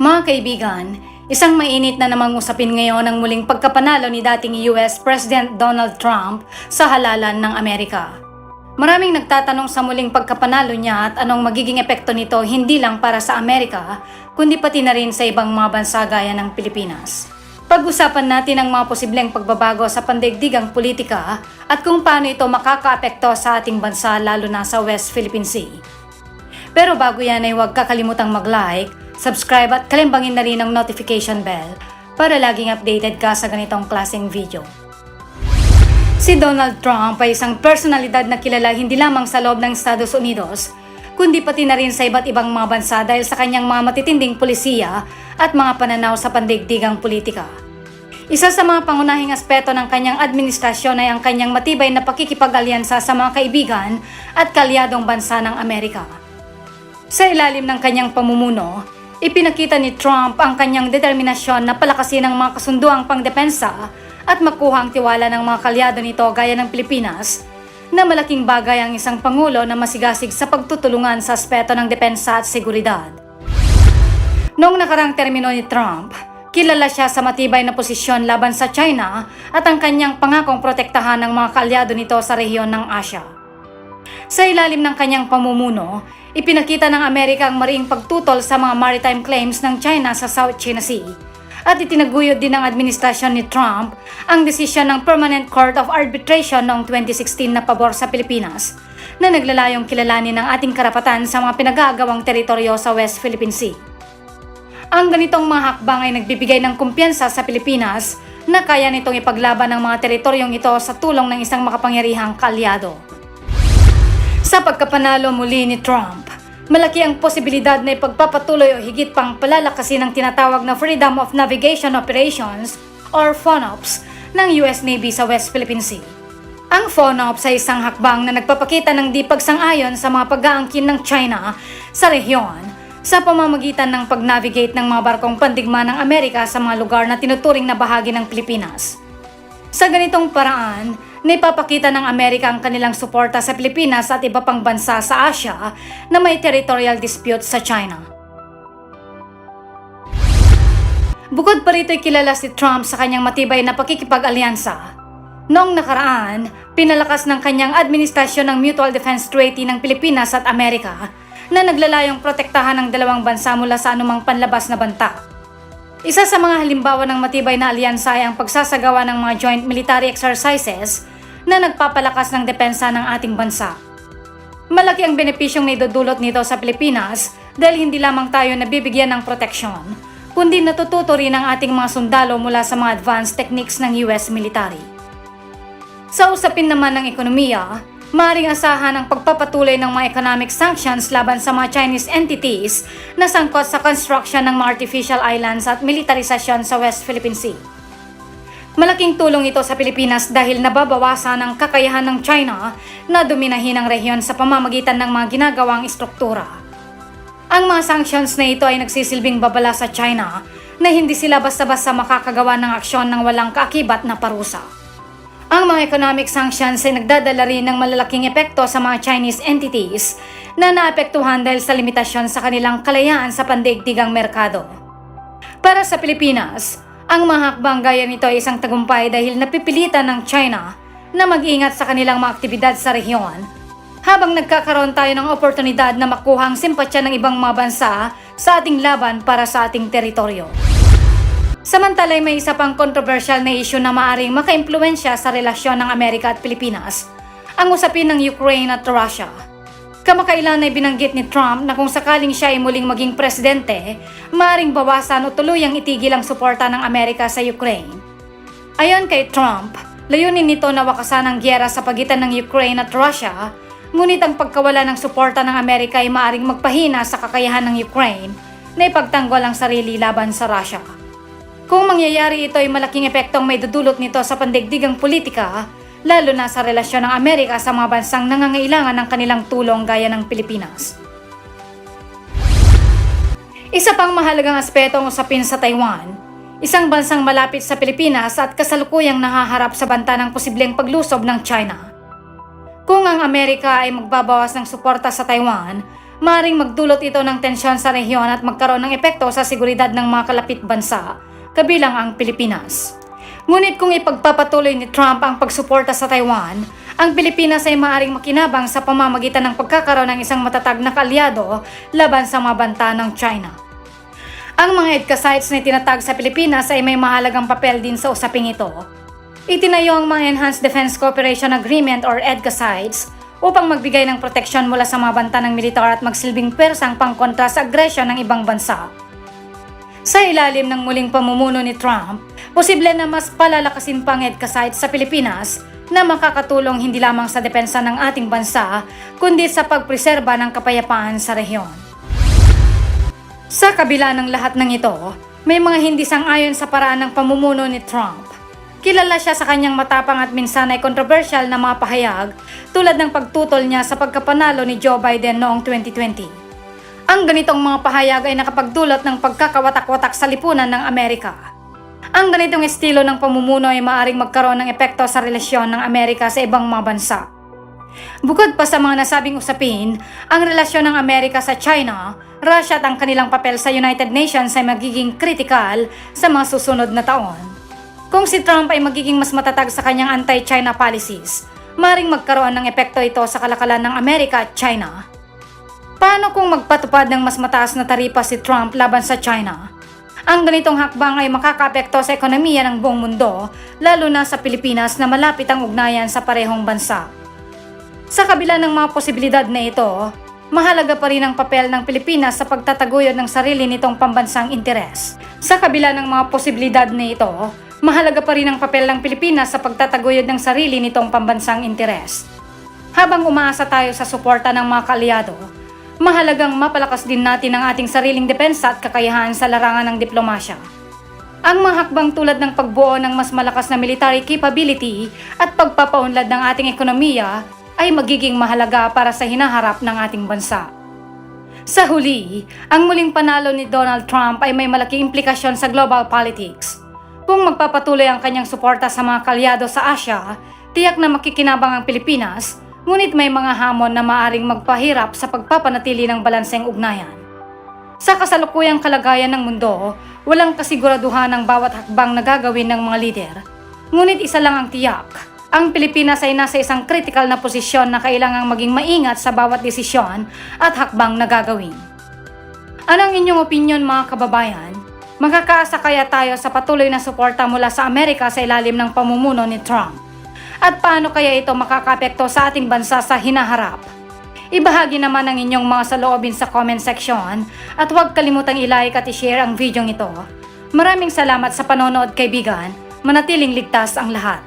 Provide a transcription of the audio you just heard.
Mga kaibigan, isang mainit na namang usapin ngayon ang muling pagkapanalo ni dating US President Donald Trump sa halalan ng Amerika. Maraming nagtatanong sa muling pagkapanalo niya at anong magiging epekto nito hindi lang para sa Amerika, kundi pati na rin sa ibang mga bansa gaya ng Pilipinas. Pag-usapan natin ang mga posibleng pagbabago sa pandaigdigang politika at kung paano ito makakaapekto sa ating bansa lalo na sa West Philippine Sea. Pero bago yan ay huwag kakalimutang mag-like, subscribe at kalimbangin na rin ang notification bell para laging updated ka sa ganitong klaseng video. Si Donald Trump ay isang personalidad na kilala hindi lamang sa loob ng Estados Unidos, kundi pati na rin sa iba't ibang mga bansa dahil sa kanyang mga matitinding polisiya at mga pananaw sa pandaigdigang politika. Isa sa mga pangunahing aspeto ng kanyang administrasyon ay ang kanyang matibay na pakikipag-alyansa sa mga kaibigan at kalyadong bansa ng Amerika. Sa ilalim ng kanyang pamumuno, ipinakita ni Trump ang kanyang determinasyon na palakasin ang mga kasunduang pangdepensa at makuha ang tiwala ng mga kalyado nito gaya ng Pilipinas na malaking bagay ang isang pangulo na masigasig sa pagtutulungan sa aspeto ng depensa at seguridad. Noong nakarang termino ni Trump, kilala siya sa matibay na posisyon laban sa China at ang kanyang pangakong protektahan ng mga kaalyado nito sa rehiyon ng Asia. Sa ilalim ng kanyang pamumuno, ipinakita ng Amerika ang mariing pagtutol sa mga maritime claims ng China sa South China Sea at itinaguyod din ng administrasyon ni Trump ang desisyon ng Permanent Court of Arbitration noong 2016 na pabor sa Pilipinas na naglalayong kilalanin ng ating karapatan sa mga pinag-aagawang teritoryo sa West Philippine Sea. Ang ganitong mga hakbang ay nagbibigay ng kumpiyansa sa Pilipinas na kaya nitong ipaglaban ang mga teritoryong ito sa tulong ng isang makapangyarihang kalyado. Sa pagkapanalo muli ni Trump, malaki ang posibilidad na ipagpapatuloy o higit pang palalakasin ang tinatawag na Freedom of Navigation Operations or FONOPS ng US Navy sa West Philippine Sea. Ang FONOPS ay isang hakbang na nagpapakita ng di pagsang-ayon sa mga pag-aangkin ng China sa rehiyon sa pamamagitan ng pag-navigate ng mga barkong pandigma ng Amerika sa mga lugar na tinuturing na bahagi ng Pilipinas. Sa ganitong paraan, naipapakita ng Amerika ang kanilang suporta sa Pilipinas at iba pang bansa sa Asia na may territorial dispute sa China. Bukod pa rito'y kilala si Trump sa kanyang matibay na pakikipag-alyansa. Noong nakaraan, pinalakas ng kanyang administrasyon ng Mutual Defense Treaty ng Pilipinas at Amerika na naglalayong protektahan ng dalawang bansa mula sa anumang panlabas na banta. Isa sa mga halimbawa ng matibay na alyansa ay ang pagsasagawa ng mga joint military exercises na nagpapalakas ng depensa ng ating bansa. Malaki ang benepisyong naidudulot nito sa Pilipinas dahil hindi lamang tayo nabibigyan ng proteksyon, kundi natututo rin ang ating mga sundalo mula sa mga advanced techniques ng US military. Sa usapin naman ng ekonomiya, maring asahan ang pagpapatuloy ng mga economic sanctions laban sa mga Chinese entities na sangkot sa construction ng mga artificial islands at militarisasyon sa West Philippine Sea. Malaking tulong ito sa Pilipinas dahil nababawasan ang kakayahan ng China na dominahin ang rehiyon sa pamamagitan ng mga ginagawang istruktura. Ang mga sanctions na ito ay nagsisilbing babala sa China na hindi sila basta-basta makakagawa ng aksyon ng walang kaakibat na parusa. Ang mga economic sanctions ay nagdadala rin ng malalaking epekto sa mga Chinese entities na naapektuhan dahil sa limitasyon sa kanilang kalayaan sa pandaigdigang merkado. Para sa Pilipinas, ang mga hakbang gaya nito ay isang tagumpay dahil napipilitan ng China na mag-ingat sa kanilang mga aktibidad sa rehiyon habang nagkakaroon tayo ng oportunidad na makuha ang simpatya ng ibang mga bansa sa ating laban para sa ating teritoryo. Samantala may isa pang controversial na issue na maaring makaimpluensya sa relasyon ng Amerika at Pilipinas, ang usapin ng Ukraine at Russia. Kamakailan ay binanggit ni Trump na kung sakaling siya ay muling maging presidente, maaring bawasan o tuluyang itigil ang suporta ng Amerika sa Ukraine. Ayon kay Trump, layunin nito na wakasan ang gyera sa pagitan ng Ukraine at Russia, ngunit ang pagkawala ng suporta ng Amerika ay maaring magpahina sa kakayahan ng Ukraine na ipagtanggol ang sarili laban sa Russia. Kung mangyayari ito ay malaking epektong may dudulot nito sa pandaigdigang politika, lalo na sa relasyon ng Amerika sa mga bansang nangangailangan ng kanilang tulong gaya ng Pilipinas. Isa pang mahalagang aspeto ang usapin sa Taiwan, isang bansang malapit sa Pilipinas at kasalukuyang nahaharap sa banta ng posibleng paglusob ng China. Kung ang Amerika ay magbabawas ng suporta sa Taiwan, maring magdulot ito ng tensyon sa rehiyon at magkaroon ng epekto sa seguridad ng mga kalapit bansa, kabilang ang Pilipinas. Ngunit kung ipagpapatuloy ni Trump ang pagsuporta sa Taiwan, ang Pilipinas ay maaaring makinabang sa pamamagitan ng pagkakaroon ng isang matatag na kalyado laban sa mga banta ng China. Ang mga EDCA sites na tinatag sa Pilipinas ay may mahalagang papel din sa usaping ito. Itinayo ang mga Enhanced Defense Cooperation Agreement or EDCA sites upang magbigay ng proteksyon mula sa mga banta ng militar at magsilbing persang pangkontra sa agresyon ng ibang bansa. Sa ilalim ng muling pamumuno ni Trump, posible na mas palalakasin pa ang EDCA sa Pilipinas na makakatulong hindi lamang sa depensa ng ating bansa, kundi sa pagpreserba ng kapayapaan sa rehiyon. Sa kabila ng lahat ng ito, may mga hindi sang-ayon sa paraan ng pamumuno ni Trump. Kilala siya sa kanyang matapang at minsan ay kontrobersyal na mga pahayag tulad ng pagtutol niya sa pagkapanalo ni Joe Biden noong 2020. Ang ganitong mga pahayag ay nakapagdulot ng pagkakawatak-watak sa lipunan ng Amerika. Ang ganitong estilo ng pamumuno ay maaring magkaroon ng epekto sa relasyon ng Amerika sa ibang mga bansa. Bukod pa sa mga nasabing usapin, ang relasyon ng Amerika sa China, Russia at ang kanilang papel sa United Nations ay magiging critical sa mga susunod na taon. Kung si Trump ay magiging mas matatag sa kanyang anti-China policies, maring magkaroon ng epekto ito sa kalakalan ng Amerika at China. Paano kung magpatupad ng mas mataas na taripa si Trump laban sa China? Ang ganitong hakbang ay makakaapekto sa ekonomiya ng buong mundo, lalo na sa Pilipinas na malapit ang ugnayan sa parehong bansa. Sa kabila ng mga posibilidad na ito, mahalaga pa rin ang papel ng Pilipinas sa pagtataguyod ng sarili nitong pambansang interes. Sa kabila ng mga posibilidad na ito, mahalaga pa rin ang papel ng Pilipinas sa pagtataguyod ng sarili nitong pambansang interes. Habang umaasa tayo sa suporta ng mga kalyado, mahalagang mapalakas din natin ang ating sariling depensa at kakayahan sa larangan ng diplomasya. Ang mga hakbang tulad ng pagbuo ng mas malakas na military capability at pagpapaunlad ng ating ekonomiya ay magiging mahalaga para sa hinaharap ng ating bansa. Sa huli, ang muling panalo ni Donald Trump ay may malaking implikasyon sa global politics. Kung magpapatuloy ang kanyang suporta sa mga kalyado sa Asia, tiyak na makikinabang ang Pilipinas, ngunit may mga hamon na maaring magpahirap sa pagpapanatili ng balanseng ugnayan. Sa kasalukuyang kalagayan ng mundo, walang kasiguraduhan ang bawat hakbang na gagawin ng mga lider. Ngunit isa lang ang tiyak, ang Pilipinas ay nasa isang critical na posisyon na kailangang maging maingat sa bawat desisyon at hakbang na gagawin. Anong inyong opinion mga kababayan? Makakaasa kaya tayo sa patuloy na suporta mula sa Amerika sa ilalim ng pamumuno ni Trump? At paano kaya ito makakapekto sa ating bansa sa hinaharap? Ibahagi naman ang inyong mga saloobin sa comment section at huwag kalimutang i-like at i-share ang video ito. Maraming salamat sa panonood kaibigan. Manatiling ligtas ang lahat.